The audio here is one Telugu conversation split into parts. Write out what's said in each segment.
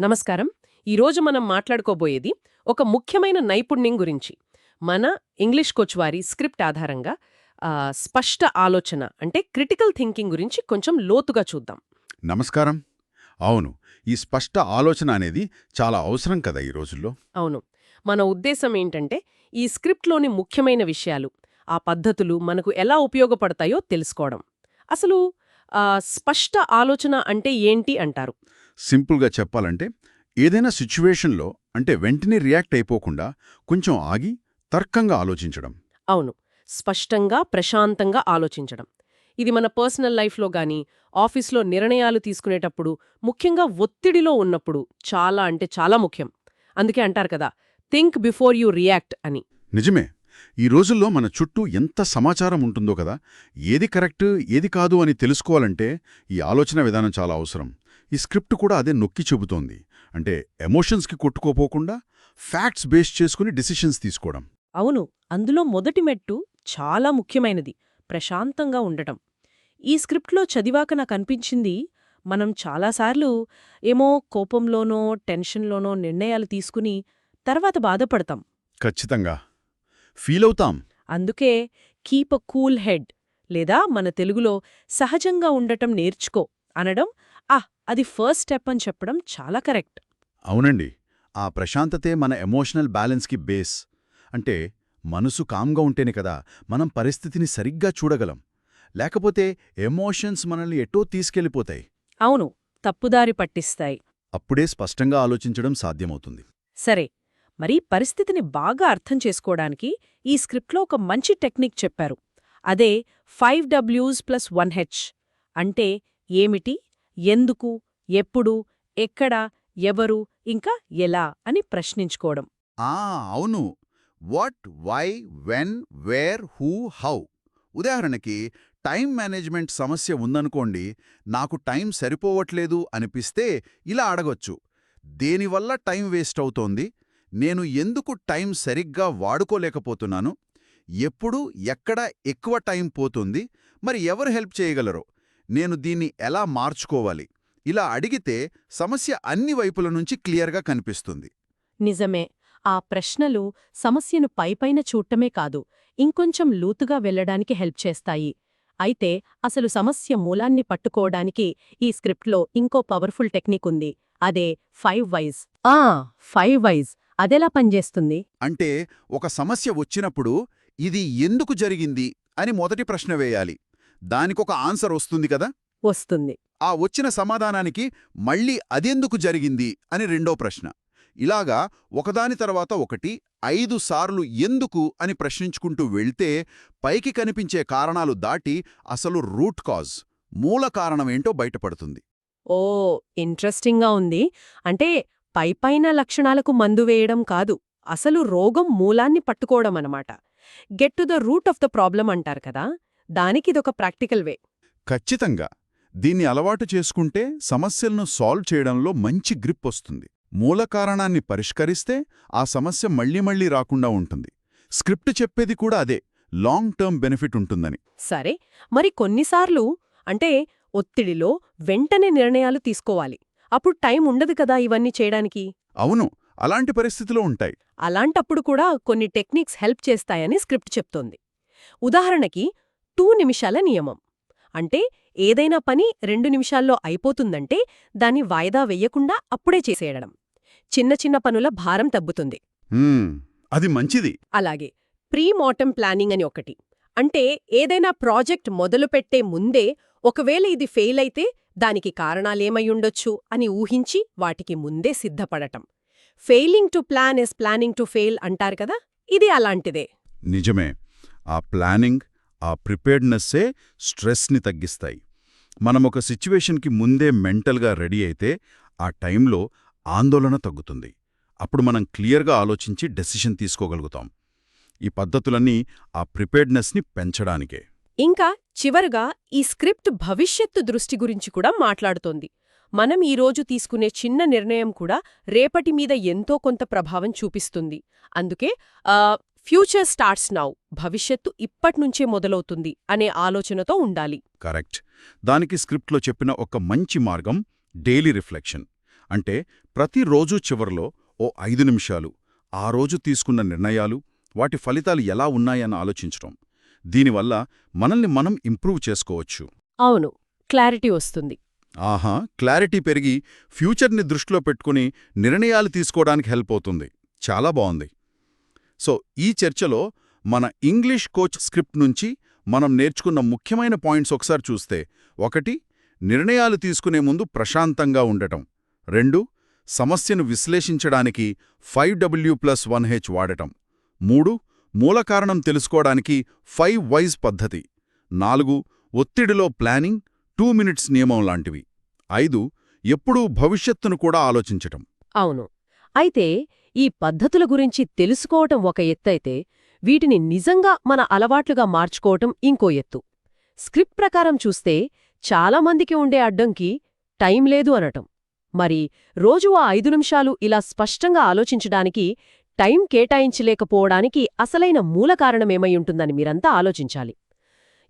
నమస్కారం. ఈరోజు మనం మాట్లాడుకోబోయేది ఒక ముఖ్యమైన నైపుణ్యం గురించి. మన ఇంగ్లీష్ కోచ్ వారి స్క్రిప్ట్ ఆధారంగా స్పష్ట ఆలోచన అంటే క్రిటికల్ థింకింగ్ గురించి కొంచెం లోతుగా చూద్దాం. నమస్కారం. అవును ఈ స్పష్ట ఆలోచన అనేది చాలా అవసరం కదా ఈ రోజుల్లో? అవును. మన ఉద్దేశం ఏంటంటే ఈ స్క్రిప్ట్లోని ముఖ్యమైన విషయాలు ఆ పద్ధతులు మనకు ఎలా ఉపయోగపడతాయో తెలుసుకోవడం. అసలు స్పష్ట ఆలోచన అంటే ఏంటి అంటారు? సింపుల్గా చెప్పాలంటే ఏదైనా సిచ్యువేషన్లో అంటే వెంటనే రియాక్ట్ అయిపోకుండా కొంచెం ఆగి తర్కంగా ఆలోచించడం. అవును. స్పష్టంగా ప్రశాంతంగా ఆలోచించడం. ఇది మన పర్సనల్ లైఫ్లో గానీ ఆఫీస్లో నిర్ణయాలు తీసుకునేటప్పుడు ముఖ్యంగా ఒత్తిడిలో ఉన్నప్పుడు చాలా అంటే చాలా ముఖ్యం. అందుకే అంటారు కదా థింక్ బిఫోర్ యూ రియాక్ట్ అని. నిజమే. ఈ రోజుల్లో మన చుట్టూ ఎంత సమాచారం ఉంటుందో కదా ఏది కరెక్ట్ ఏది కాదు అని తెలుసుకోవాలంటే ఈ ఆలోచన విధానం చాలా అవసరం. ఈ స్క్రిప్ట్ కూడా అదే నొక్కి చెబుతోంది. అంటే ఎమోషన్స్కి కొట్టుకోపోకుండా ఫ్యాక్ట్స్ బేస్ చేసుకుని డిసిషన్స్ తీసుకోవడం. అవును అందులో మొదటి మెట్టు చాలా ముఖ్యమైనది ప్రశాంతంగా ఉండటం. ఈ స్క్రిప్ట్లో చదివాక నాకు అనిపించింది మనం చాలాసార్లు ఏమో కోపంలోనో టెన్షన్లోనో నిర్ణయాలు తీసుకుని తర్వాత బాధపడతాం. ఖచ్చితంగా. ఫీలవుతాం అందుకే కీప్ అ కూల్ హెడ్ లేదా మన తెలుగులో సహజంగా ఉండటం నేర్చుకో అనడం ఆ అది ఫస్ట్ స్టెప్ అని చెప్పడం చాలా కరెక్ట్. అవునండి. ఆ ప్రశాంతతే మన ఎమోషనల్ బ్యాలెన్స్కి బేస్. అంటే మనసు కామ్గా ఉంటేనే కదా మనం పరిస్థితిని సరిగ్గా చూడగలం. లేకపోతే ఎమోషన్స్ మనల్ని ఎటో తీసుకెళ్ళిపోతాయి. అవును తప్పుదారి పట్టిస్తాయి. అప్పుడే స్పష్టంగా ఆలోచించడం సాధ్యమవుతుంది. సరే మరి పరిస్థితిని బాగా అర్థం చేసుకోవడానికి ఈ స్క్రిప్ట్లో ఒక మంచి టెక్నిక్ చెప్పారు. అదే ఫైవ్ డబ్ల్యూస్ ప్లస్ వన్ హెచ్. అంటే ఏమిటి? ఎందుకు ఎప్పుడు ఎక్కడ ఎవరు ఇంకా ఎలా అని ప్రశ్నించుకోవడం. ఆ అవును. What why when where who how. ఉదాహరణకి టైం మేనేజ్మెంట్ సమస్య ఉందనుకోండి నాకు టైం సరిపోవట్లేదు అనిపిస్తే ఇలా అడగొచ్చు. దేనివల్ల టైం వేస్ట్ అవుతోంది? నేను ఎందుకు టైం సరిగ్గా వాడుకోలేకపోతున్నాను? ఎప్పుడు ఎక్కడ ఎక్కువ టైం పోతుంది? మరి ఎవరు హెల్ప్ చేయగలరో? నేను దీన్ని ఎలా మార్చుకోవాలి? ఇలా అడిగితే సమస్య అన్ని వైపుల నుంచి క్లియర్గా కనిపిస్తుంది. నిజమే. ఆ ప్రశ్నలు సమస్యను పైపైన చూడటమే కాదు ఇంకొంచెం లూతుగా వెళ్ళడానికి హెల్ప్ చేస్తాయి. అయితే అసలు సమస్య మూలాన్ని పట్టుకోవడానికి ఈ స్క్రిప్ట్లో ఇంకో పవర్ఫుల్ టెక్నిక్ ఉంది. అదే ఫైవ్ వైజ్ ఆ! ఫైవ్ వైజ్ అదెలా పనిచేస్తుంది? అంటే ఒక సమస్య వచ్చినప్పుడు ఇది ఎందుకు జరిగింది అని మొదటి ప్రశ్న వేయాలి. దానికొక ఆన్సర్ వస్తుంది కదా? వస్తుంది. ఆ వచ్చిన సమాధానానికి మళ్ళీ అదెందుకు జరిగింది అని రెండో ప్రశ్న. ఇలాగా ఒకదాని తర్వాత ఒకటి ఐదు సార్లు ఎందుకు అని ప్రశ్నించుకుంటూ వెళ్తే పైకి కనిపించే కారణాలు దాటి అసలు రూట్ కాజ్ మూల కారణమేంటో బయటపడుతుంది. ఓ ఇంట్రెస్టింగ్గా ఉంది. అంటే పైపైన లక్షణాలకు మందు వేయడం కాదు అసలు రోగం మూలాన్ని పట్టుకోవడం అనమాట get to the root of the problem అంటారు కదా? దానికిదొక ప్రాక్టికల్ వే. ఖచ్చితంగా. దీన్ని అలవాటు చేసుకుంటే సమస్యలను సాల్వ్ చేయడంలో మంచి గ్రిప్ వస్తుంది. మూల కారణాన్ని పరిష్కరిస్తే ఆ సమస్య మళ్ళీ మళ్ళీ రాకుండా ఉంటుంది. స్క్రిప్ట్ చెప్పేది కూడా అదే. లాంగ్ టర్మ్ బెనిఫిట్ ఉంటుందని. సరే. మరి కొన్నిసార్లు అంటే ఒత్తిడిలో వెంటనే నిర్ణయాలు తీసుకోవాలి. అప్పుడు టైం ఉండదు కదా ఇవన్నీ చేయడానికి? అవును. అలాంటి పరిస్థితిలో ఉంటాయి. అలాంటప్పుడు కూడా కొన్ని టెక్నిక్స్ హెల్ప్ చేస్తాయని స్క్రిప్ట్ చెప్తోంది. ఉదాహరణకి టూ నిమిషాల నియమం. అంటే ఏదైనా పని రెండు నిమిషాల్లో అయిపోతుందంటే దాన్ని వాయిదా వెయ్యకుండా అప్పుడే చేసేయడం. చిన్న చిన్న పనుల భారం తగ్గుతుంది. అది మంచిది. అలాగే ప్రీ మార్టం ప్లానింగ్ అని ఒకటి. అంటే ఏదైనా ప్రాజెక్ట్ మొదలుపెట్టే ముందే ఒకవేళ ఇది ఫెయిల్ అయితే దానికి కారణాలేమయ్యుండొచ్చు అని ఊహించి వాటికి ముందే సిద్ధపడటం. Failing to plan is planning to fail అంటారు కదా ఇది అలాంటిదే. నిజమే. ఆ ప్లానింగ్ ఆ ప్రిపేర్డ్నెస్సే స్ట్రెస్ని తగ్గిస్తాయి. మనం ఒక సిచ్యువేషన్కి ముందే మెంటల్గా రెడీ అయితే ఆ టైంలో ఆందోళన తగ్గుతుంది. అప్పుడు మనం క్లియర్గా ఆలోచించి డెసిషన్ తీసుకోగలుగుతాం. ఈ పద్ధతులన్నీ ఆ ప్రిపేర్డ్నెస్ని పెంచడానికే. ఇంకా చివరగా ఈ స్క్రిప్ట్ భవిష్యత్తు దృష్టి గురించి కూడా మాట్లాడుతోంది. మనం ఈరోజు తీసుకునే చిన్న నిర్ణయం కూడా రేపటి మీద ఎంతో కొంత ప్రభావం చూపిస్తుంది. అందుకే ఫ్యూచర్ స్టార్ట్స్ నౌ భవిష్యత్తు ఇప్పట్నుంచే మొదలవుతుంది అనే ఆలోచనతో ఉండాలి. కరెక్ట్. దానికి స్క్రిప్ట్లో చెప్పిన ఒక మంచి మార్గం డైలీ రిఫ్లెక్షన్. అంటే ప్రతిరోజు చివర్లో ఓ ఐదు నిమిషాలు ఆ రోజు తీసుకున్న నిర్ణయాలు వాటి ఫలితాలు ఎలా ఉన్నాయని ఆలోచించడం దీనివల్ల మనల్ని మనం ఇంప్రూవ్ చేసుకోవచ్చు. అవును. క్లారిటీ వస్తుంది. ఆహా! క్లారిటీ పెరిగి ఫ్యూచర్ని దృష్టిలో పెట్టుకుని నిర్ణయాలు తీసుకోవడానికి హెల్ప్ అవుతుంది. చాలా బాగుంది సో ఈ చర్చలో మన ఇంగ్లీష్ కోచ్ స్క్రిప్ట్ నుంచి మనం నేర్చుకున్న ముఖ్యమైన పాయింట్స్ ఒకసారి చూస్తే ఒకటి నిర్ణయాలు తీసుకునే ముందు ప్రశాంతంగా ఉండటం. రెండు సమస్యను విశ్లేషించడానికి five W plus one H వాడటం. మూడు మూలకారణం తెలుసుకోవడానికి ఫైవ్ వైజ్ పద్ధతి. నాలుగు ఒత్తిడిలో ప్లానింగ్ టూ మినిట్స్ నియమం లాంటివి. ఐదు ఎప్పుడూ భవిష్యత్తును కూడా ఆలోచించటం. అవును. అయితే ఈ పద్ధతుల గురించి తెలుసుకోవటం ఒక ఎత్తైతే వీటిని నిజంగా మన అలవాట్లుగా మార్చుకోవటం ఇంకో ఎత్తు. స్క్రిప్ట్ ప్రకారం చూస్తే చాలామందికి ఉండే అడ్డంకి టైం లేదు అనటం. మరి రోజు ఆ ఐదు నిమిషాలు ఇలా స్పష్టంగా ఆలోచించడానికి టైం కేటాయించలేకపోవడానికి అసలైన మూల కారణమేమై ఉంటుందని మీరంతా ఆలోచించాలి.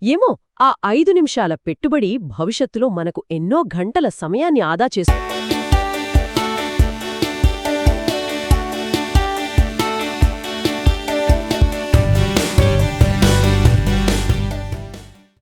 ఏమో ఆ ఐదు నిమిషాల పెట్టుబడి భవిష్యత్తులో మనకు ఎన్నో గంటల సమయాన్ని ఆదా చేస్తుంది.